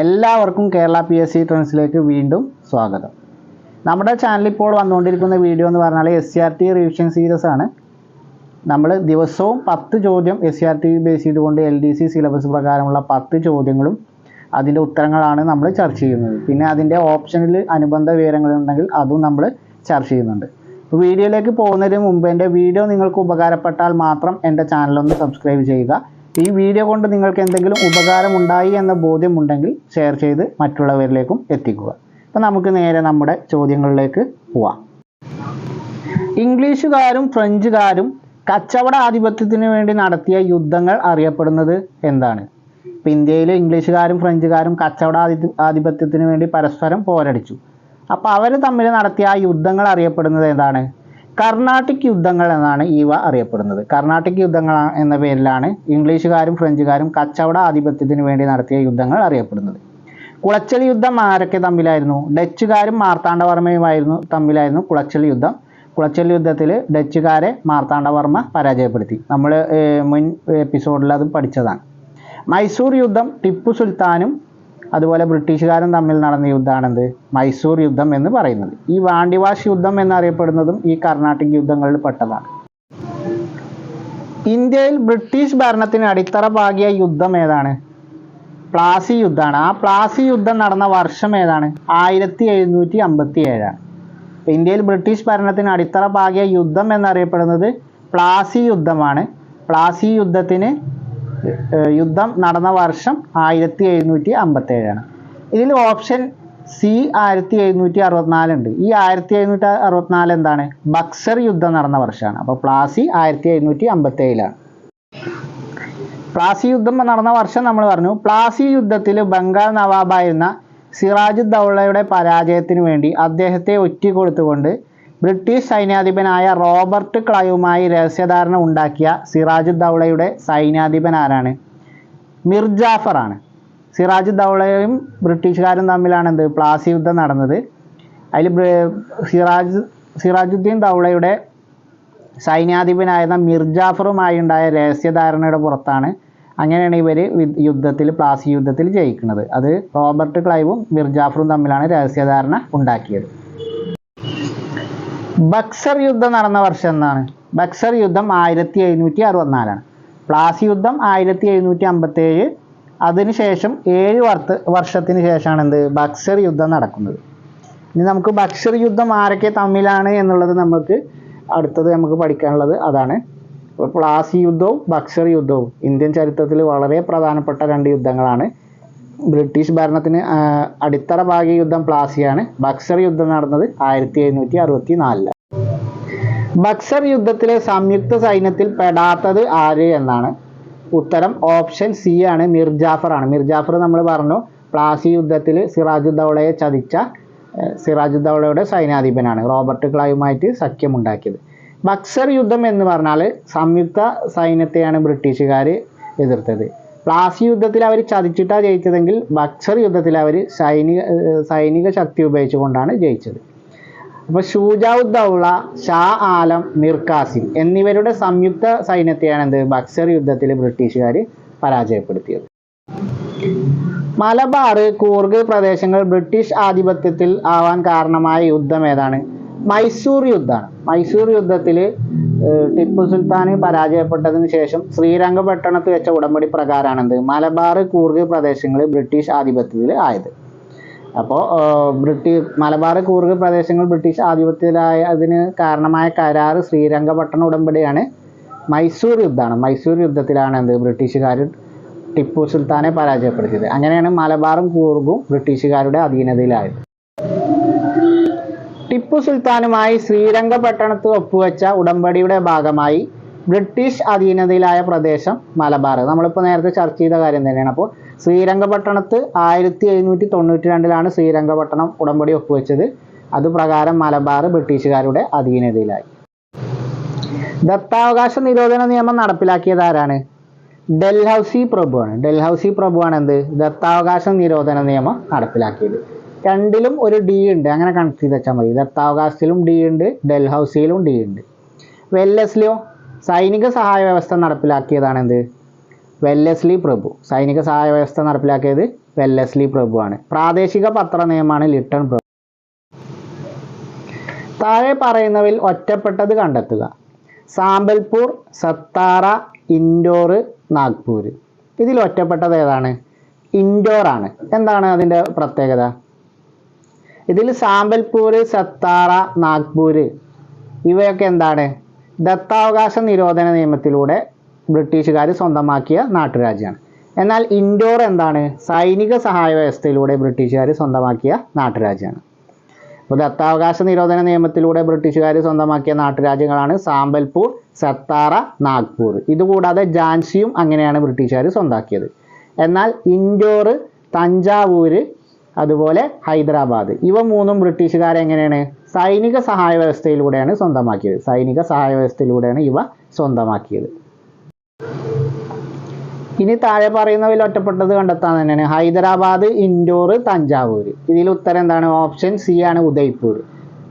എല്ലാവർക്കും Kerala P S C ട്രെൻഡ്സിലേക്ക് വീണ്ടും സ്വാഗതം. നമ്മുടെ ചാനലിൽ ഇപ്പോൾ വന്നുകൊണ്ടിരിക്കുന്ന വീഡിയോ എന്ന് പറഞ്ഞാൽ S C R T revision series ആണ്. നമ്മൾ ദിവസവും പത്ത് ചോദ്യം S C R T base ചെയ്തുകൊണ്ട് എൽ ഡി സി സിലബസ് പ്രകാരമുള്ള പത്ത് ചോദ്യങ്ങളും അതിന്റെ ഉത്തരങ്ങളാണ് നമ്മൾ ചർച്ച ചെയ്യുന്നത്. പിന്നെ അതിന്റെ ഓപ്ഷനിൽ അനുബന്ധ വിവരങ്ങളുണ്ടെങ്കിൽ അതും നമ്മൾ ചർച്ച ചെയ്യുന്നുണ്ട്. വീഡിയോയിലേക്ക് പോകുന്നതിന് മുമ്പ് എന്റെ വീഡിയോ നിങ്ങൾക്ക് ഉപകാരപ്പെട്ടാൽ മാത്രം എന്റെ ചാനലൊന്ന് സബ്സ്ക്രൈബ് ചെയ്യുക. ഈ വീഡിയോ കൊണ്ട് നിങ്ങൾക്ക് എന്തെങ്കിലും ഉപകാരമുണ്ടായി എന്ന ബോധ്യമുണ്ടെങ്കിൽ ഷെയർ ചെയ്ത് മറ്റുള്ളവരിലേക്കും എത്തിക്കുക. അപ്പോൾ നമുക്ക് നേരെ നമ്മുടെ ചോദ്യങ്ങളിലേക്ക് പോവാം. ഇംഗ്ലീഷുകാരും ഫ്രഞ്ചുകാരും കച്ചവട ആധിപത്യത്തിന് വേണ്ടി നടത്തിയ യുദ്ധങ്ങൾ അറിയപ്പെടുന്നത് എന്താണ്? ഇപ്പം ഇന്ത്യയിൽ ഇംഗ്ലീഷുകാരും ഫ്രഞ്ചുകാരും കച്ചവട ആധി ആധിപത്യത്തിന് വേണ്ടി പരസ്പരം പോരടിച്ചു. അപ്പോൾ അവർ തമ്മിൽ നടത്തിയ ആ യുദ്ധങ്ങൾ അറിയപ്പെടുന്നത് എന്താണ്? കർണാട്ടിക് യുദ്ധങ്ങൾ എന്നാണ് ഇവ അറിയപ്പെടുന്നത്. കർണാട്ടിക് യുദ്ധങ്ങൾ എന്ന പേരിലാണ് ഇംഗ്ലീഷുകാരും ഫ്രഞ്ചുകാരും കച്ചവട ആധിപത്യത്തിന് വേണ്ടി നടത്തിയ യുദ്ധങ്ങൾ അറിയപ്പെടുന്നത്. കുളച്ചൽ യുദ്ധം ആരൊക്കെ തമ്മിലായിരുന്നു? ഡച്ചുകാരും മാർത്താണ്ഡവർമ്മയുമായിരുന്നു തമ്മിലായിരുന്നു കുളച്ചൽ യുദ്ധം. കുളച്ചൽ യുദ്ധത്തിൽ ഡച്ചുകാരെ മാർത്താണ്ഡവർമ്മ പരാജയപ്പെടുത്തി. നമ്മൾ മുൻ എപ്പിസോഡിൽ അത് പഠിച്ചതാണ്. മൈസൂർ യുദ്ധം ടിപ്പു സുൽത്താനും അതുപോലെ ബ്രിട്ടീഷുകാരും തമ്മിൽ നടന്ന യുദ്ധമാണെന്ത് മൈസൂർ യുദ്ധം എന്ന് പറയുന്നത്. ഈ വാണ്ടിവാഷ് യുദ്ധം എന്നറിയപ്പെടുന്നതും ഈ കർണാട്ടിക് യുദ്ധങ്ങളിൽ പെട്ടതാണ്. ഇന്ത്യയിൽ ബ്രിട്ടീഷ് ഭരണത്തിന് അടിത്തറ പാകിയ യുദ്ധം ഏതാണ്? പ്ലാസി യുദ്ധമാണ്. ആ പ്ലാസി യുദ്ധം നടന്ന വർഷം ഏതാണ്? ആയിരത്തി എഴുന്നൂറ്റി അമ്പത്തി ഏഴാണ് ഇന്ത്യയിൽ ബ്രിട്ടീഷ് ഭരണത്തിന് അടിത്തറ പാകിയ യുദ്ധം എന്നറിയപ്പെടുന്നത് പ്ലാസി യുദ്ധമാണ്. പ്ലാസി യുദ്ധത്തിന് യുദ്ധം നടന്ന വർഷം ആയിരത്തി എഴുന്നൂറ്റി അമ്പത്തി ഏഴാണ് ഇതിൽ ഓപ്ഷൻ സി ആയിരത്തി എഴുന്നൂറ്റി അറുപത്തിനാലുണ്ട് ഈ ആയിരത്തി എഴുന്നൂറ്റി അറുപത്തിനാല് എന്താണ്? ബക്സർ യുദ്ധം നടന്ന വർഷമാണ്. അപ്പോൾ പ്ലാസി ആയിരത്തി എഴുന്നൂറ്റി അമ്പത്തി ഏഴിലാണ് പ്ലാസി യുദ്ധം നടന്ന വർഷം നമ്മൾ പറഞ്ഞു പ്ലാസി യുദ്ധത്തിൽ ബംഗാൾ നവാബായിരുന്ന സിറാജ് ദൗളയുടെ പരാജയത്തിന് വേണ്ടി അദ്ദേഹത്തെ ഒറ്റിക്കൊടുത്തുകൊണ്ട് ബ്രിട്ടീഷ് സൈന്യാധിപനായ റോബർട്ട് ക്ലൈവുമായി രഹസ്യധാരണ ഉണ്ടാക്കിയ സിറാജ് ദൗളയുടെ സൈന്യാധിപൻ ആരാണ്? മിർ ജാഫർ ആണ്. സിറാജ് ദൗളയും ബ്രിട്ടീഷുകാരും തമ്മിലാണ് എന്ത് പ്ലാസി യുദ്ധം നടന്നത്. അതിൽ സിറാജ് സിറാജുദ്ദീൻ ദൗളയുടെ സൈന്യാധിപനായിരുന്ന മിർ ജാഫറുമായി ഉണ്ടായ രഹസ്യധാരണയുടെ പുറത്താണ് അങ്ങനെയാണ് ഇവർ യുദ്ധത്തിൽ പ്ലാസി യുദ്ധത്തിൽ ജയിക്കുന്നത്. അത് റോബർട്ട് ക്ലൈവും മിർ ജാഫറും തമ്മിലാണ് രഹസ്യധാരണ ഉണ്ടാക്കിയത്. ബക്സർ യുദ്ധം നടന്ന വർഷം എന്നാണ് ബക്സർ യുദ്ധം ആയിരത്തി എഴുന്നൂറ്റി അറുപത്തിനാലാണ് പ്ലാസി യുദ്ധം ആയിരത്തി എഴുന്നൂറ്റി അമ്പത്തേഴ് അതിനുശേഷം ഏഴ് വർത്ത് വർഷത്തിന് ശേഷമാണ് എന്ത്? ബക്സർ യുദ്ധം നടക്കുന്നത്. ഇനി നമുക്ക് ബക്സർ യുദ്ധം ആരൊക്കെ തമ്മിലാണ് എന്നുള്ളത് നമുക്ക് അടുത്തത് നമുക്ക് പഠിക്കാനുള്ളത് അതാണ്. പ്ലാസി യുദ്ധവും ബക്സർ യുദ്ധവും ഇന്ത്യൻ ചരിത്രത്തിൽ വളരെ പ്രധാനപ്പെട്ട രണ്ട് യുദ്ധങ്ങളാണ്. ബ്രിട്ടീഷ് ഭരണത്തിന് അടിത്തറ പാകിയ യുദ്ധം പ്ലാസിയാണ്. ബക്സർ യുദ്ധം നടന്നത് ആയിരത്തി എഴുന്നൂറ്റി അറുപത്തി നാലിൽ ബക്സർ യുദ്ധത്തിലെ സംയുക്ത സൈന്യത്തിൽ പെടാത്തത് ആര് എന്നാണ് ഉത്തരം ഓപ്ഷൻ സി ആണ് മിർ ജാഫർ ആണ്. മിർ ജാഫർ നമ്മൾ പറഞ്ഞു പ്ലാസി യുദ്ധത്തിൽ സിറാജുദ്ദൗളയെ ചതിച്ച സിറാജുദ്ദൗളയുടെ സൈന്യാധിപനാണ്. റോബർട്ട് ക്ലൈവുമായിട്ട് സഖ്യമുണ്ടാക്കിയത്. ബക്സർ യുദ്ധം എന്ന് പറഞ്ഞാൽ സംയുക്ത സൈന്യത്തെയാണ് ബ്രിട്ടീഷുകാർ എതിർത്തത്. പ്ലാസി യുദ്ധത്തിൽ അവർ ചതിച്ചിട്ടാണ് ജയിച്ചതെങ്കിൽ ബക്സർ യുദ്ധത്തിൽ അവർ സൈനിക സൈനിക ശക്തി ഉപയോഗിച്ചുകൊണ്ടാണ് ജയിച്ചത്. അപ്പോൾ ഷൂജാവുദ്ദൗള ഷാ ആലം മിർ കാസിം എന്നിവരുടെ സംയുക്ത സൈന്യത്തെയാണ് എന്ത് ബക്സർ യുദ്ധത്തിൽ ബ്രിട്ടീഷുകാർ പരാജയപ്പെടുത്തിയത്. മലബാർ കൂർഗ് പ്രദേശങ്ങൾ ബ്രിട്ടീഷ് ആധിപത്യത്തിൽ ആവാൻ കാരണമായ യുദ്ധം ഏതാണ്? മൈസൂർ യുദ്ധമാണ്. മൈസൂർ യുദ്ധത്തിൽ ടിപ്പു സുൽത്താൻ പരാജയപ്പെട്ടതിന് ശേഷം ശ്രീരംഗപട്ടണത്ത് വെച്ച ഉടമ്പടി പ്രകാരമാണ് എന്ത് മലബാർ കൂർഗ് പ്രദേശങ്ങൾ ബ്രിട്ടീഷ് ആധിപത്യത്തിൽ ആയത്. അപ്പോൾ ബ്രിട്ടീഷ് മലബാർ കൂർഗ് പ്രദേശങ്ങൾ ബ്രിട്ടീഷ് ആധിപത്യത്തിലായ അതിന് കാരണമായ കരാർ ശ്രീരംഗപട്ടണ ഉടമ്പടിയാണ്. മൈസൂർ യുദ്ധമാണ്. മൈസൂർ യുദ്ധത്തിലാണ് എന്ത് ബ്രിട്ടീഷുകാർ ടിപ്പു സുൽത്താനെ പരാജയപ്പെടുത്തിയത്. അങ്ങനെയാണ് മലബാറും കൂർഗും ബ്രിട്ടീഷുകാരുടെ അധീനതയിലായത്. ടിപ്പു സുൽത്താനുമായി ശ്രീരംഗപട്ടണത്ത് ഒപ്പുവെച്ച ഉടമ്പടിയുടെ ഭാഗമായി ബ്രിട്ടീഷ് അധീനതയിലായ പ്രദേശം മലബാർ. നമ്മളിപ്പോൾ നേരത്തെ ചർച്ച ചെയ്ത കാര്യം തന്നെയാണ്. അപ്പോൾ ശ്രീരംഗപട്ടണത്ത് ആയിരത്തി എഴുന്നൂറ്റി തൊണ്ണൂറ്റി രണ്ടിലാണ് ശ്രീരംഗപട്ടണം ഉടമ്പടി ഒപ്പുവെച്ചത്. അതുപ്രകാരം മലബാർ ബ്രിട്ടീഷുകാരുടെ അധീനതയിലായി. ദത്താവകാശ നിരോധന നിയമം നടപ്പിലാക്കിയത് ആരാണ്? ഡൽഹൌസി പ്രഭുവാണ്. ഡൽഹൌസി പ്രഭുവാണ് എന്ത്? ദത്താവകാശ നിരോധന നിയമം നടപ്പിലാക്കിയത്. രണ്ടിലും ഒരു ഡി ഉണ്ട്. അങ്ങനെ കണക്ട് ചെയ്ത് വെച്ചാൽ മതി. ദത്താവകാശത്തിലും ഡി ഉണ്ട് ഡൽഹൌസിയിലും ഡി ഉണ്ട്. വെല്ലസ്ലിയോ സൈനിക സഹായ വ്യവസ്ഥ നടപ്പിലാക്കിയതാണ് എന്ത്? വെല്ലസ്ലി പ്രഭു. സൈനിക സഹായ വ്യവസ്ഥ നടപ്പിലാക്കിയത് വെല്ലസ്ലി പ്രഭു ആണ്. പ്രാദേശിക പത്ര നിയമമാണ് ലിട്ടൺ പ്രഭു. താഴെ പറയുന്നവയിൽ ഒറ്റപ്പെട്ടത് കണ്ടെത്തുക. സാമ്പൽപൂർ സത്താറ ഇൻഡോർ നാഗ്പൂർ. ഇതിൽ ഒറ്റപ്പെട്ടത് ഏതാണ്? ഇൻഡോർ ആണ്. എന്താണ് അതിന്റെ പ്രത്യേകത? ഇതിൽ സാമ്പൽപൂർ സത്താറ നാഗ്പൂർ ഇവയൊക്കെ എന്താണ്? ദത്താവകാശ നിരോധന നിയമത്തിലൂടെ ബ്രിട്ടീഷുകാർ സ്വന്തമാക്കിയ നാട്ടുരാജ്യമാണ് എന്നാൽ ഇൻഡോർ എന്താണ്? സൈനിക സഹായ വ്യവസ്ഥയിലൂടെ ബ്രിട്ടീഷുകാർ സ്വന്തമാക്കിയ നാട്ടുരാജ്യമാണ് അപ്പോൾ ദത്താവകാശ നിരോധന നിയമത്തിലൂടെ ബ്രിട്ടീഷുകാർ സ്വന്തമാക്കിയ നാട്ടുരാജ്യങ്ങളാണ് സാമ്പൽപൂർ സത്താറ നാഗ്പൂർ. ഇതുകൂടാതെ ഝാൻസിയും അങ്ങനെയാണ് ബ്രിട്ടീഷുകാർ സ്വന്താക്കിയത്. എന്നാൽ ഇൻഡോർ തഞ്ചാവൂര് അതുപോലെ ഹൈദരാബാദ്. ഇവ മൂന്നും ബ്രിട്ടീഷുകാർ എങ്ങനെയാണ്? സൈനിക സഹായ വ്യവസ്ഥയിലൂടെയാണ് സ്വന്തമാക്കിയത്. സൈനിക സഹായ വ്യവസ്ഥയിലൂടെയാണ് ഇവ സ്വന്തമാക്കിയത്. ഇനി താഴെ പറയുന്നവയിൽ ഒറ്റപ്പെട്ടത് കണ്ടെത്താൻ തന്നെയാണ് ഹൈദരാബാദ് ഇൻഡോർ തഞ്ചാവൂർ. ഇതിൽ ഉത്തരം എന്താണ്? ഓപ്ഷൻ സി ആണ് ഉദയ്പൂർ.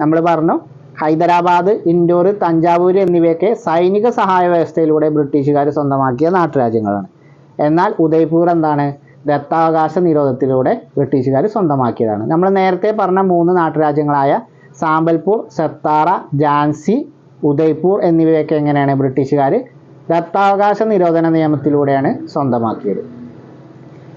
നമ്മൾ പറഞ്ഞു ഹൈദരാബാദ് ഇൻഡോർ തഞ്ചാവൂർ എന്നിവയൊക്കെ സൈനിക സഹായ വ്യവസ്ഥയിലൂടെ ബ്രിട്ടീഷുകാർ സ്വന്തമാക്കിയ നാട്ടുരാജ്യങ്ങളാണ്. എന്നാൽ ഉദയ്പൂർ എന്താണ്? ദത്താവകാശ നിരോധത്തിലൂടെ ബ്രിട്ടീഷുകാർ സ്വന്തമാക്കിയതാണ്. നമ്മൾ നേരത്തെ പറഞ്ഞ മൂന്ന് നാട്ടുരാജ്യങ്ങളായ സാമ്പൽപൂർ സത്താറ ജാൻസി ഉദയ്പൂർ എന്നിവയൊക്കെ എങ്ങനെയാണ് ബ്രിട്ടീഷുകാർ ദത്താവകാശ നിരോധന നിയമത്തിലൂടെയാണ് സ്വന്തമാക്കിയത്.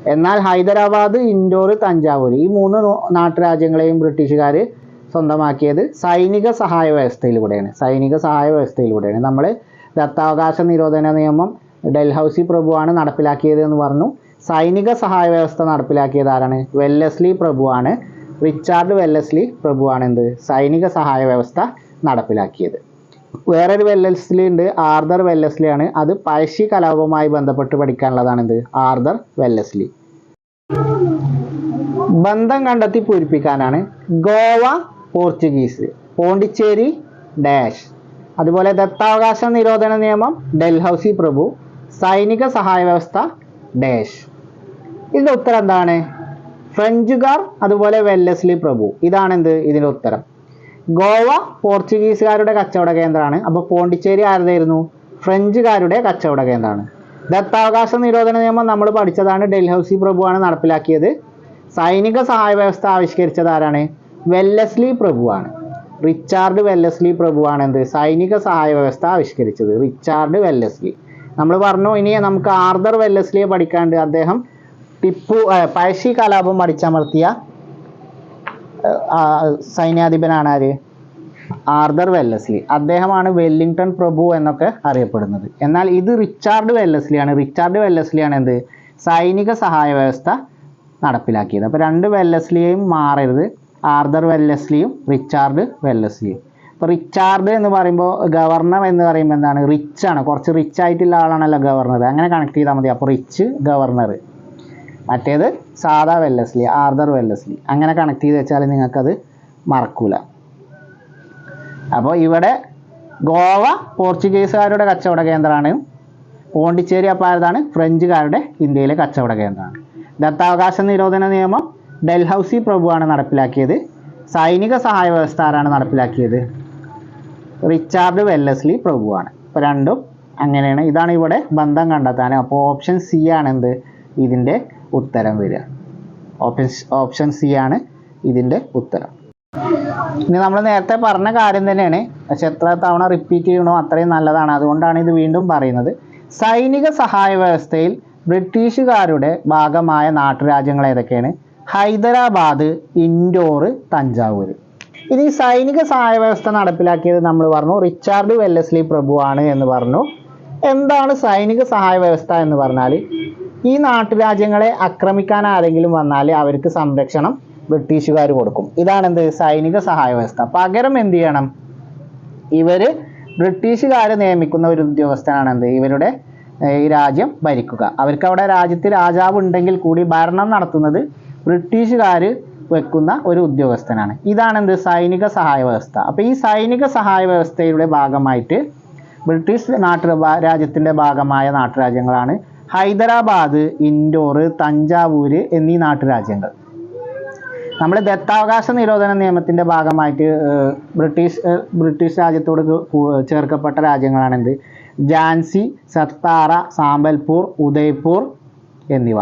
എന്നാൽ ഹൈദരാബാദ് ഇൻഡോർ തഞ്ചാവൂർ ഈ മൂന്ന് നാട്ടുരാജ്യങ്ങളെയും ബ്രിട്ടീഷുകാർ സ്വന്തമാക്കിയത് സൈനിക സഹായ വ്യവസ്ഥയിലൂടെയാണ്. സൈനിക സഹായ വ്യവസ്ഥയിലൂടെയാണ്. നമ്മൾ ദത്താവകാശ നിരോധന നിയമം ഡൽഹൌസി പ്രഭുവാണ് നടപ്പിലാക്കിയത് എന്ന് പറഞ്ഞു. സൈനിക സഹായ വ്യവസ്ഥ നടപ്പിലാക്കിയത് ആരാണ് വെല്ലസ്ലി പ്രഭുവാണ്. റിച്ചാർഡ് വെല്ലസ്ലി പ്രഭുവാണ് എന്ത്? സൈനിക സഹായ വ്യവസ്ഥ നടപ്പിലാക്കിയത്. വേറൊരു വെല്ലസ്ലി ഉണ്ട്. ആർദർ വെല്ലസ്ലി ആണ്. അത് പഴശ്ശി കലാപവുമായി ബന്ധപ്പെട്ട് പഠിക്കാനുള്ളതാണ് എന്ത്? Arthur Wellesley. ബന്ധം കണ്ടെത്തി പൂരിപ്പിക്കാനാണ് ഗോവ പോർച്ചുഗീസ്. പോണ്ടിച്ചേരി ഡാഷ്. അതുപോലെ ദത്താവകാശ നിരോധന നിയമം ഡൽഹൌസി പ്രഭു. സൈനിക സഹായ വ്യവസ്ഥ ഡാഷ്. ഇതിന്റെ ഉത്തരം എന്താണ്? ഫ്രഞ്ചുകാർ അതുപോലെ വെല്ലസ്ലി പ്രഭു. ഇതാണ് എന്ത് ഇതിന്റെ ഉത്തരം. ഗോവ പോർച്ചുഗീസുകാരുടെ കച്ചവട കേന്ദ്രമാണ്. അപ്പോൾ പോണ്ടിച്ചേരി ആരുതായിരുന്നു? ഫ്രഞ്ചുകാരുടെ കച്ചവട കേന്ദ്രമാണ്. ദത്താവകാശ നിരോധന നിയമം നമ്മൾ പഠിച്ചതാണ്. ഡൽഹൌസി പ്രഭുവാണ് നടപ്പിലാക്കിയത്. സൈനിക സഹായ വ്യവസ്ഥ ആവിഷ്കരിച്ചത് ആരാണ്? വെല്ലസ്ലി പ്രഭുവാണ്. റിച്ചാർഡ് വെല്ലസ്ലി പ്രഭുവാണ് എന്ത്? സൈനിക സഹായ വ്യവസ്ഥ ആവിഷ്കരിച്ചത്. Richard Wellesley. നമ്മൾ പറഞ്ഞു ഇനി നമുക്ക് ആർദർ വെല്ലസ്ലിയെ പഠിക്കാണ്ട് അദ്ദേഹം ടിപ്പു പഴശ്ശി കലാപം അടിച്ചമർത്തിയ സൈന്യാധിപനാണ് ആര്? Arthur Wellesley. അദ്ദേഹമാണ് വെല്ലിംഗ്ടൺ പ്രഭു എന്നൊക്കെ അറിയപ്പെടുന്നത്. എന്നാൽ ഇത് റിച്ചാർഡ് വെല്ലസ്ലിയാണ്. റിച്ചാർഡ് വെല്ലസ്ലിയാണ് എന്ത്? സൈനിക സഹായ വ്യവസ്ഥ നടപ്പിലാക്കിയത്. അപ്പോൾ രണ്ട് വെല്ലസ്ലിയെയും മാറരുത്. ആർദർ വെല്ലസ്ലിയും റിച്ചാർഡ് വെല്ലസ്ലിയും. ഇപ്പോൾ റിച്ചാർഡ് എന്ന് പറയുമ്പോൾ ഗവർണർ എന്ന് പറയുമ്പോൾ എന്താണ്? റിച്ച് ആണ് കുറച്ച് റിച്ച് ആയിട്ടുള്ള ആളാണല്ലോ ഗവർണർ. അങ്ങനെ കണക്ട് ചെയ്താൽ മതി. അപ്പോൾ റിച്ച് ഗവർണർ. മറ്റേത് സാധാ വെല്ലസ്ലി ആർദർ വെല്ലസ്ലി. അങ്ങനെ കണക്ട് ചെയ്ത് വെച്ചാൽ നിങ്ങൾക്കത് മറക്കൂല. അപ്പോൾ ഇവിടെ ഗോവ പോർച്ചുഗീസുകാരുടെ കച്ചവട കേന്ദ്രമാണ്. പോണ്ടിച്ചേരി അപ്പോൾ ഫ്രഞ്ചുകാരുടെ ഇന്ത്യയിലെ കച്ചവട കേന്ദ്രമാണ്. ദത്താവകാശ നിരോധന നിയമം ഡൽഹൌസി പ്രഭുവാണ് നടപ്പിലാക്കിയത്. സൈനിക സഹായ വ്യവസ്ഥ ആരാണ് നടപ്പിലാക്കിയത്. റിച്ചാർഡ് വെല്ലസ്ലി പ്രഭുവാണ്. ഇപ്പോൾ രണ്ടും അങ്ങനെയാണ്. ഇതാണ് ഇവിടെ ബന്ധം കണ്ടെത്താൻ. അപ്പോൾ ഓപ്ഷൻ സി ആണ് എന്ത് ഇതിന്റെ ഉത്തരം വരിക. ഓപ്ഷൻ ഓപ്ഷൻ സി ആണ് ഇതിന്റെ ഉത്തരം. ഇനി നമ്മൾ നേരത്തെ പറഞ്ഞ കാര്യം തന്നെയാണ്. പക്ഷെ എത്ര തവണ റിപ്പീറ്റ് ചെയ്യണോ അത്രയും നല്ലതാണ്. അതുകൊണ്ടാണ് ഇത് വീണ്ടും പറയുന്നത്. സൈനിക സഹായ വ്യവസ്ഥയിൽ ബ്രിട്ടീഷുകാരുടെ ഭാഗമായ നാട്ടുരാജ്യങ്ങൾ ഏതൊക്കെയാണ്? ഹൈദരാബാദ് ഇൻഡോർ തഞ്ചാവൂർ. ഇനി സൈനിക സഹായ വ്യവസ്ഥ നടപ്പിലാക്കിയത് നമ്മൾ പറഞ്ഞു റിച്ചാർഡ് വെല്ലസ്ലി പ്രഭുവാണ് എന്ന് പറഞ്ഞു. എന്താണ് സൈനിക സഹായ വ്യവസ്ഥ എന്ന് പറഞ്ഞാൽ ഈ നാട്ടുരാജ്യങ്ങളെ ആക്രമിക്കാൻ ആരെങ്കിലും വന്നാൽ അവർക്ക് സംരക്ഷണം ബ്രിട്ടീഷുകാർ കൊടുക്കും. ഇതാണ് എന്ത് സൈനിക സഹായ വ്യവസ്ഥ പകരം എന്ത് ചെയ്യണം? ഇവർ ബ്രിട്ടീഷുകാർ നിയമിക്കുന്ന ഒരു ഉദ്യോഗസ്ഥനാണ് എന്ത് ഇവരുടെ ഈ രാജ്യം ഭരിക്കുക. അവർക്ക് അവിടെ രാജ്യത്ത് രാജാവ് ഉണ്ടെങ്കിൽ കൂടി ഭരണം നടത്തുന്നത് ബ്രിട്ടീഷുകാർ വെക്കുന്ന ഒരു ഉദ്യോഗസ്ഥനാണ്. ഇതാണ് എന്ത് സൈനിക സഹായ വ്യവസ്ഥ അപ്പോൾ ഈ സൈനിക സഹായ വ്യവസ്ഥയുടെ ഭാഗമായിട്ട് ബ്രിട്ടീഷ് നാട്ടു രാജ്യത്തിന്റെ ഭാഗമായ നാട്ടുരാജ്യങ്ങളാണ് ഹൈദരാബാദ് ഇൻഡോർ തഞ്ചാവൂർ എന്നീ നാട്ടുരാജ്യങ്ങൾ. നമ്മൾ ദത്താവകാശ നിരോധന നിയമത്തിന്റെ ഭാഗമായിട്ട് ബ്രിട്ടീഷ് ബ്രിട്ടീഷ് രാജ്യത്തോട് ചേർക്കപ്പെട്ട രാജ്യങ്ങളാണെന്ത് ജാൻസി സത്താറ സാമ്പൽപൂർ ഉദയ്പൂർ എന്നിവ.